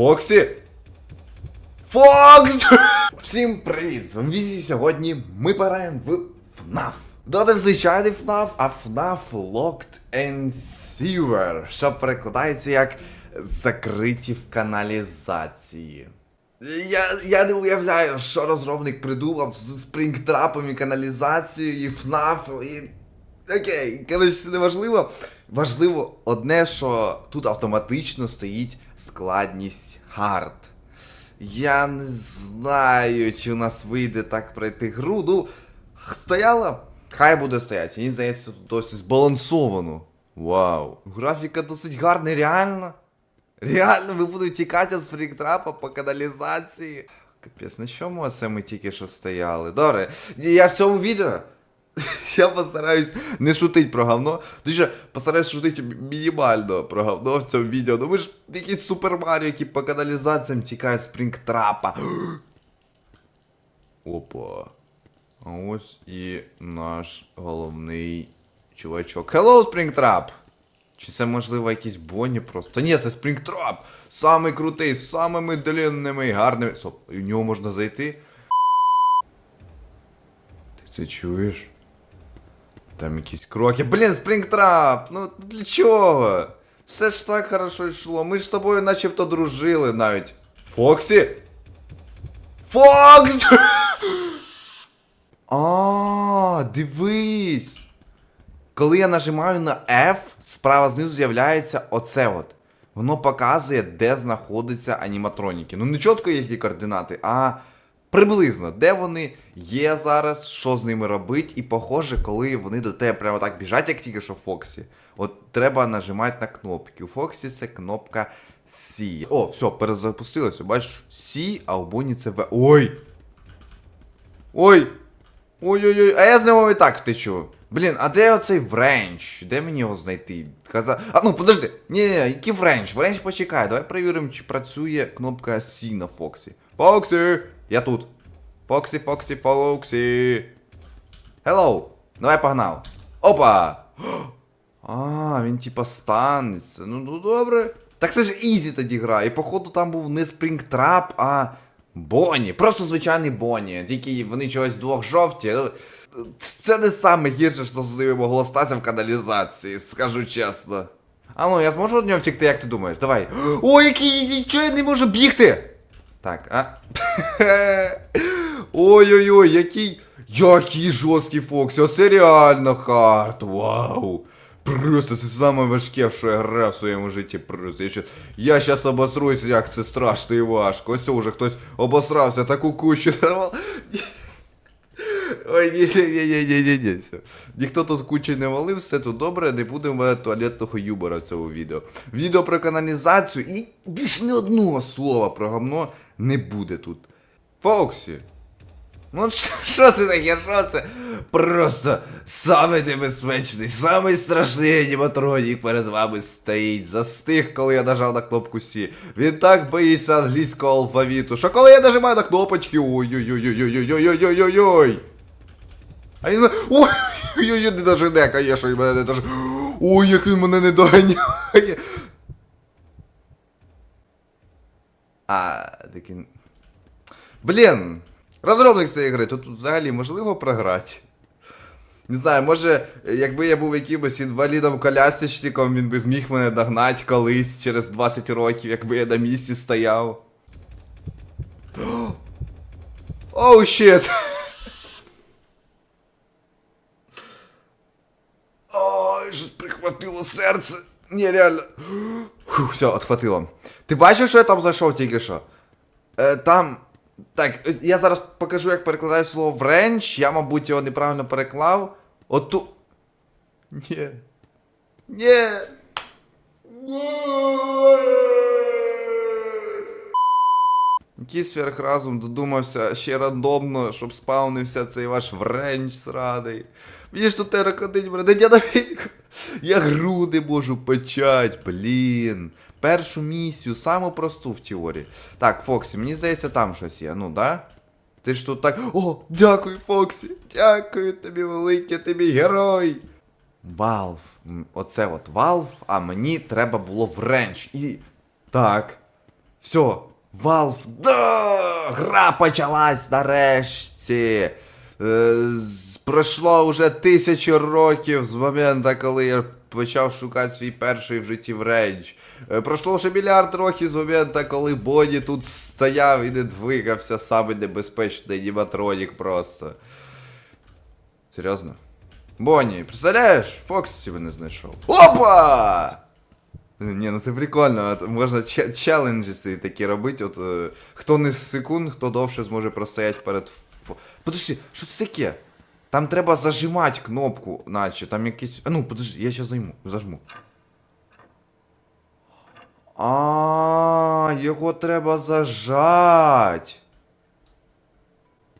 Фоксі? Фокс! Всім привіт! З вами Візі. Сьогодні ми граємо в FNAF. Да, не в звичайний FNAF, а FNAF Locked and Sewer, що перекладається як закриті в каналізації. Я, я не уявляю, що розробник придумав з спрінгтрапом і каналізацією, і FNAF, і. Окей, коротше, це не важливо. Важливо одне, що тут автоматично стоїть складність хард. Я не знаю, чи у нас вийде так пройти гру. Ну, стояла, хай буде стояти. Мені здається, тут досить збалансовано. Вау. Графіка досить гарна, реально. Реально, ви будете тікати з фріктрапа по каналізації. Капець, на чому оце ми тільки що стояли? Добре, я в цьому відео. Я постараюсь не шутить про говно. Точніше, постараюсь шутити мінімально про говно в цьому відео. Ну ми ж якісь Супер Маріо, які по каналізаціям тікають спрінгтрапа. Опа. А ось і наш головний чувачок. Hello, Springtrap! Чи це можливо якісь боні просто? Ні, це Springtrap! Самий крутий, з самими длинними гарними. Стоп, у нього можна зайти. Ти це чуєш? Там якісь кроки. Блін, Спрінгтрап! Ну для чого? Все ж так хорошо йшло. Ми ж з тобою начебто дружили навіть. Фоксі? Фокс! А, дивись. Коли я нажимаю на F, справа знизу з'являється оце от. Воно показує, де знаходяться аніматроніки. Ну не чітко які координати, а приблизно, де вони є зараз, що з ними робить, і похоже, коли вони до тебе прямо так біжать, як тільки що в Фоксі. От треба нажимати на кнопки. У Фоксі це кнопка C. О, все, перезапустилося. Бачиш, C, а у Боні це В. Ой! Ой! Ой-ой-ой, а я з нього і так втечу. Блін, а де оцей вренч? Де мені його знайти? Каза... А ну подожди. Ні, ні, який вренч? Вренч почекай. Давай перевіримо, чи працює кнопка C на Фоксі. Фоксі! Я тут. Фоксі, Фоксі, Фоксі. Hello! Давай погнав. Опа! А, він типа станеться. Ну, ну добре. Так це ж ізі тоді гра. І походу там був не Спрінгтрап, а Бонні. Просто звичайний Бонні. Тільки вони чогось двох жовті. Це не саме гірше, що з ними могло статися в каналізації, скажу чесно. А ну, я зможу від нього втікти, як ти думаєш? Давай. Ой, який чого я не можу бігти? Так, а? Ой-ой-ой, який. Який жорсткий Фокс, оце реально хард, вау. Просто це саме важке, що я грав в своєму житті. Просто я щас, я щас обосруюсь, як це страшно і важко. Ось вже хтось обосрався, таку кучу давав. Ой, ні, ні, ні, ні, ні, ні, ні. Ніхто тут кучу не валив, все тут добре, не будемо туалетного юмора в цьому відео. Відео про каналізацію і більш не одного слова про говно не буде тут. Фоксі. Ну що- це таке? Що це? Просто самий небезпечний, самий страшний аніматронік перед вами стоїть. Застиг, коли я нажав на кнопку C. Він так боїться англійського алфавіту, що коли я нажимаю на кнопочки. Ой-ой-ой-ой-ой-ой-ой-ой-ой-ой. А він. Ой-ой-ой, не дожине, конечно, він мене не дожине. Ой, як він мене не доганяє. А, такий. Блін, розробник цієї гри, тут взагалі можливо програти. Не знаю, може, якби я був якимось інвалідом колясочником, він би зміг мене догнати колись через 20 років, якби я на місці стояв. Оу, щит! Ой, щось прихватило серце. Ні, реально. Фух, все, отхватило. Ти бачив, що я там зайшов тільки що? Е, там. Так, е, я зараз покажу, як перекладаю слово вренч. Я, мабуть, його неправильно переклав. Оту. Ні. Ні. Який сверхразум додумався ще рандомно, щоб спавнився цей ваш вренч сраний. Мені ж тут терокодить, брат, я навіть. Я груди можу печать, блін. Першу місію, саму просту в теорії. Так, Фоксі, мені здається, там щось є, ну да? Ти ж тут так. О, дякую, Фоксі! Дякую тобі, великий, ти мій герой! Valve. Оце от Valve, а мені треба було вренч. І. Так. Все, Valve, да! Гра почалась нарешті. Е, пройшло вже тисячі років з моменту, коли я почав шукати свій перший в житті вренч. Е, пройшло вже мільярд років з моменту, коли Боні тут стояв і не двигався, самий небезпечний аніматронік просто. Серйозно? Бонні, представляєш? Фоксі мене знайшов. Опа! Ні, ну це прикольно. Можна че- челенджі такі робити. От, е, хто не з секунд, хто довше зможе простояти перед. Подожди, що це таке? Там треба зажимати кнопку, наче. Там якийсь. А ну, подожди, я зараз займу, зажму. А, його треба зажать.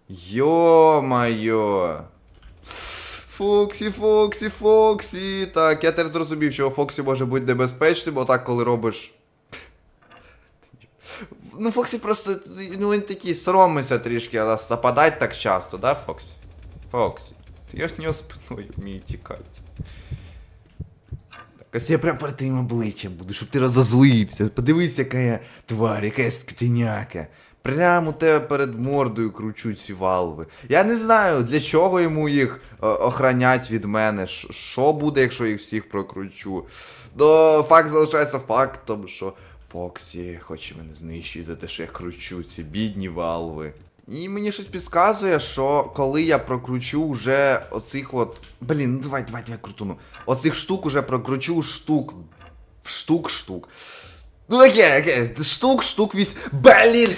Йо-майо. Фоксі, Фоксі, Фоксі. Так, я тепер зрозумів, що Фоксі може бути небезпечним, бо так, коли робиш. Ну, Фоксі просто. Ну він такий соромиться трішки, але западать так часто, да, Фоксі? Фоксі. Я в нього спиною вмію тікати. Ось я прям перед твоїм обличчям буду, щоб ти розозлився. Подивись, яка я тварь, яка я скотиняка. Прямо у тебе перед мордою кручу ці валви. Я не знаю, для чого йому їх е, охранять від мене. Що буде, якщо їх всіх прокручу? Ну, факт залишається фактом, що Фоксі хоче мене знищити за те, що я кручу ці бідні валви. І мені щось підказує, що коли я прокручу вже оцих от. Блін, ну давай, давай, давай крутуну. Оцих штук уже прокручу штук. Штук, штук. Ну таке, таке, штук, штук вісь. Блін!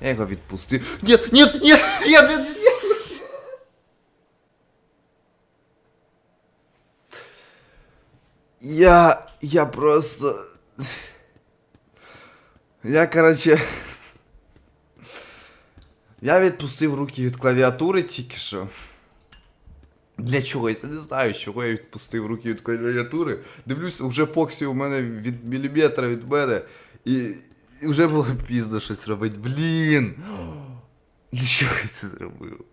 Я його відпустив. Ні, ні, ні, ні, ні, ні. Я. Я просто. Я, короче. Я відпустив руки від клавіатури тільки що. Для чогось, я не знаю, чого я відпустив руки від клавіатури. Дивлюсь, вже Фоксі у мене від міліметра від мене. І, і вже було пізно щось робити. Блін! Для чого я це зробив?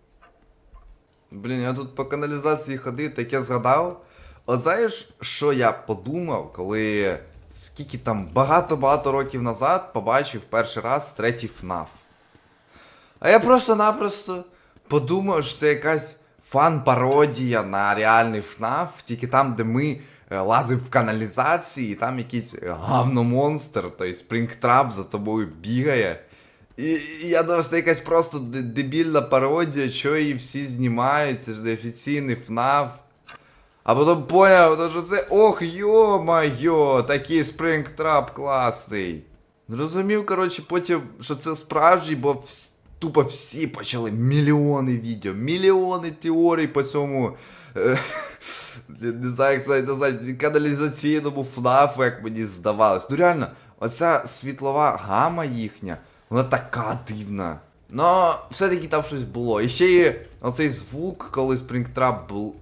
Блін, я тут по каналізації ходив, так я згадав. От знаєш, що я подумав, коли скільки там багато-багато років назад побачив перший раз третій ФНАФ. А я просто-напросто подумав, що це якась фан-пародія на реальний ФНАФ, тільки там, де ми е, лазив в каналізації, і там якийсь гавномонстр, той Спрінгтрап за тобою бігає. І, і я думав, що це якась просто дебільна пародія, що її всі знімають, це ж офіційний ФНАФ. А потім поняв, то що це ох, йо-майо, такий спрингтрап класний. Зрозумів, коротше, потім, що це справжній, бо тупо всі почали мільйони відео, мільйони теорій по цьому. е, Не знаю, як це назвати, каналізаційному ФНАФу, як мені здавалось. Ну реально, оця світлова гама їхня, вона така дивна. Ну, все-таки там щось було. І ще є оцей звук, коли Спрінгтрап був.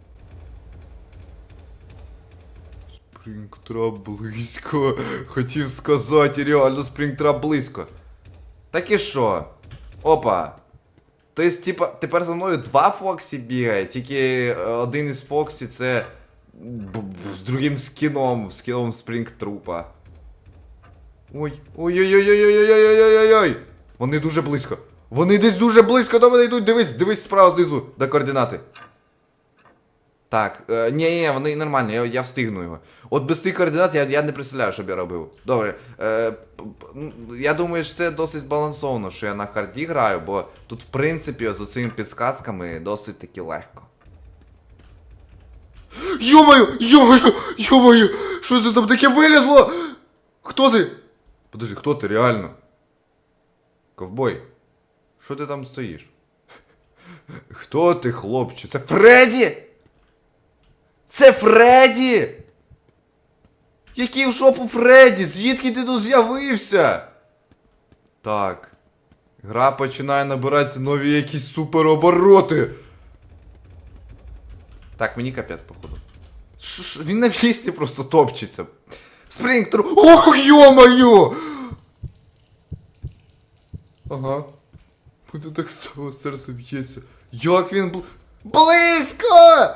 Спрінгтрап близько. Хотів сказати, реально Спрінгтрап близько. Так і що? Опа. Тобто, типа, тепер за мною два Фоксі бігає, тільки е, один із Фоксі це з другим скіном, скіном Спрінгтрупа. Ой, ой-ой-ой-ой-ой-ой-ой-ой-ой! Вони дуже близько. Вони десь дуже близько до мене йдуть. Дивись, дивись справа знизу, до координати. Так, е, ні, ні, вони нормальні, я, я встигну його. От без цих координат я, я не представляю, що б я робив. Добре. Е, я думаю, що це досить збалансовано, що я на харді граю, бо тут, в принципі, з цими підсказками досить таки легко. Йомаю! Йомаю! Йомаю! Що це там таке вилізло? Хто ти? Подожди, хто ти реально? Ковбой, що ти там стоїш? Хто ти, хлопче? Це Фредді! Це Фредді! Який в шопу Фредді? Звідки ти тут з'явився? Так. Гра починає набирати нові якісь суперобороти. Так, мені капець, походу. Ш- ш- Він на місці просто топчеться. Спрінгтру. Ох, йо-моє! Ага. Мене так само серце б'ється. Як він бл... Близько!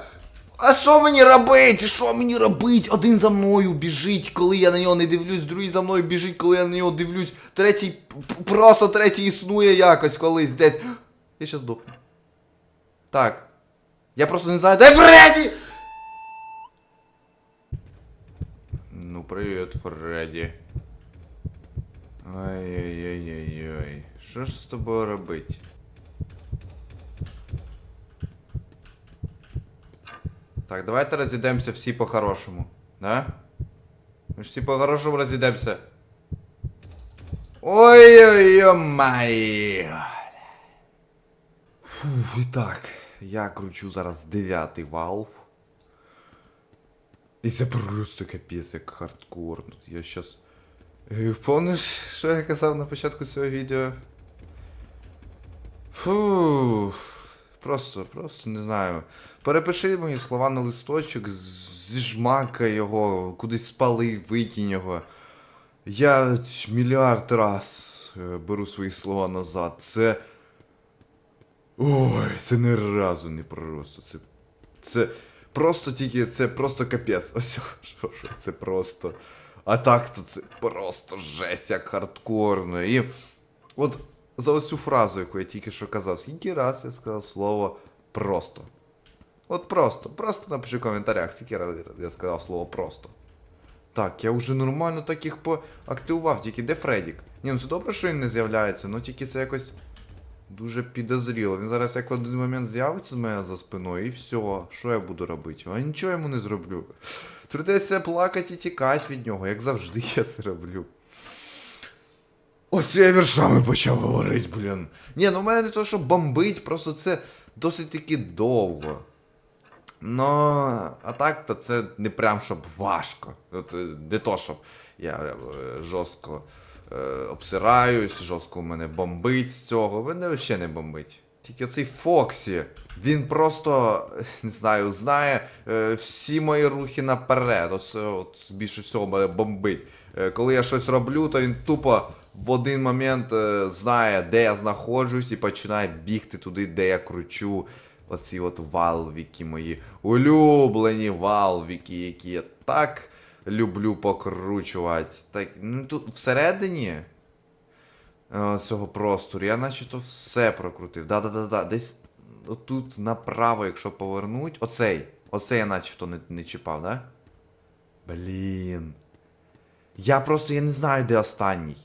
А що мені робить? Що мені робить? Один за мною біжить, коли я на нього не дивлюсь, другий за мною біжить, коли я на нього дивлюсь, третій просто третій існує якось колись десь. Я щас здохну. Так. Я просто не знаю, де Фредді! Ну, привіт, Фредді. Ай-яй-яй-яй-яй. Що ж з тобою робити? Так, давайте розійдемося всі по-хорошому. Да? Ми ж всі по-хорошому розійдемося. Ой-ой-ой май. Фух, і так, я кручу зараз дев'ятий валв. І це просто капець як хардкор. Ну, Я щас. Е, Помниш, що я казав на початку цього відео? Фу. Просто, просто не знаю. Перепиши мої слова на листочок, з- зжмакай його, кудись спали, викинь його. Я мільярд раз е, беру свої слова назад. Це. Ой, це ні разу не просто. Це. Це просто тільки це просто капець. Ось що це просто. А так то це просто жесть, як хардкорно. І от за ось цю фразу, яку я тільки що казав, скільки раз я сказав слово просто. От просто, просто напиши в коментарях, скільки разів я сказав слово просто. Так, я вже нормально так їх поактивував, тільки де Фредік? Ні, ну це добре, що він не з'являється, ну тільки це якось дуже підозріло. Він зараз як в один момент з'явиться з мене за спиною і все. Що я буду робити? А нічого йому не зроблю. Придеться плакати і тікати від нього, як завжди я це роблю. Ось я віршами почав говорити, блін. Ні, ну в мене не то, що бомбить, просто це досить таки довго. Ну, а так, то це не прям щоб важко. От, е, не то, щоб я е, жорстко е, обсираюсь, жорстко у мене бомбить з цього. Мене взагалі не бомбить. Тільки цей Фоксі, він просто, не знаю, знає е, всі мої рухи наперед. Ось, от більше всього мене бомбить. Е, коли я щось роблю, то він тупо в один момент е, знає, де я знаходжусь, і починає бігти туди, де я кручу. Оці от валвіки мої. Улюблені валвіки, які я так люблю покручувати. Так, ну тут всередині е, цього простору я начебто все прокрутив. Да-да-да-да. Десь отут направо, якщо повернуть. Оцей. Оцей я начебто не, не чіпав, да? Блін. Я просто я не знаю, де останній.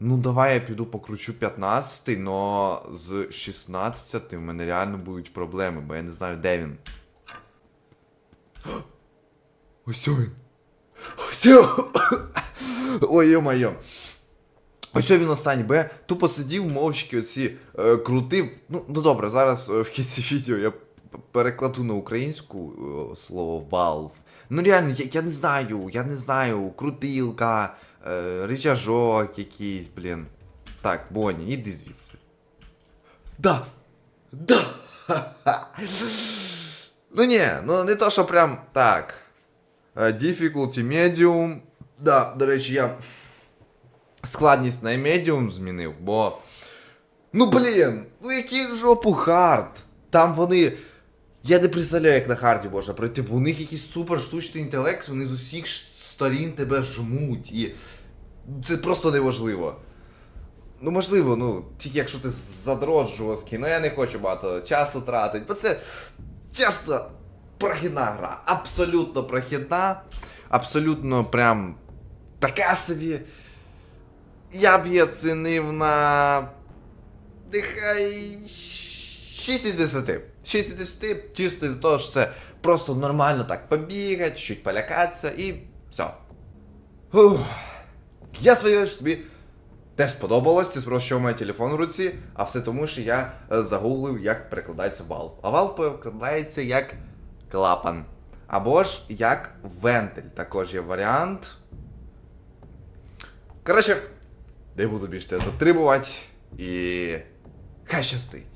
Ну, давай я піду покручу 15, но з 16 в мене реально будуть проблеми, бо я не знаю, де він. Ось він. Ось. Ой, йо-моє. Ось він останній, я тупо сидів мовчки оці е, крутив. Ну, ну добре, зараз е, в кінці відео я перекладу на українську е, слово Valve. Ну реально, я, я не знаю, я не знаю, крутилка, е, рычажок якийсь, блін. Так, Бонні, іди звідси. Да! Да! Ну ні, ну не то, що прям так. Е, Difficulty medium. Да, до речі, я складність на медіум змінив, бо. Ну блін, ну який жопу хард. Там вони. Я не представляю, як на харді можна пройти. У них якийсь супер штучний інтелект, вони з усіх сторін тебе жмуть. І. Це просто неможливо. Ну, можливо, ну, тільки якщо ти задрот жорсткий, ну я не хочу багато часу тратити, бо це чесно прохідна гра. Абсолютно прохідна, абсолютно прям така собі. Я б її оцінив на. Нехай 6 із 10. 6 із 10, чисто з того, що це просто нормально так побігати, чуть полякатися і все. Фух. Я що тобі теж сподобалось, ти спробував, що у мене телефон в руці, а все тому, що я е, загуглив, як перекладається Valve. А Valve перекладається як клапан. Або ж як вентиль. Також є варіант. Коротше, не буду більше затримувати. І. Хай щастить.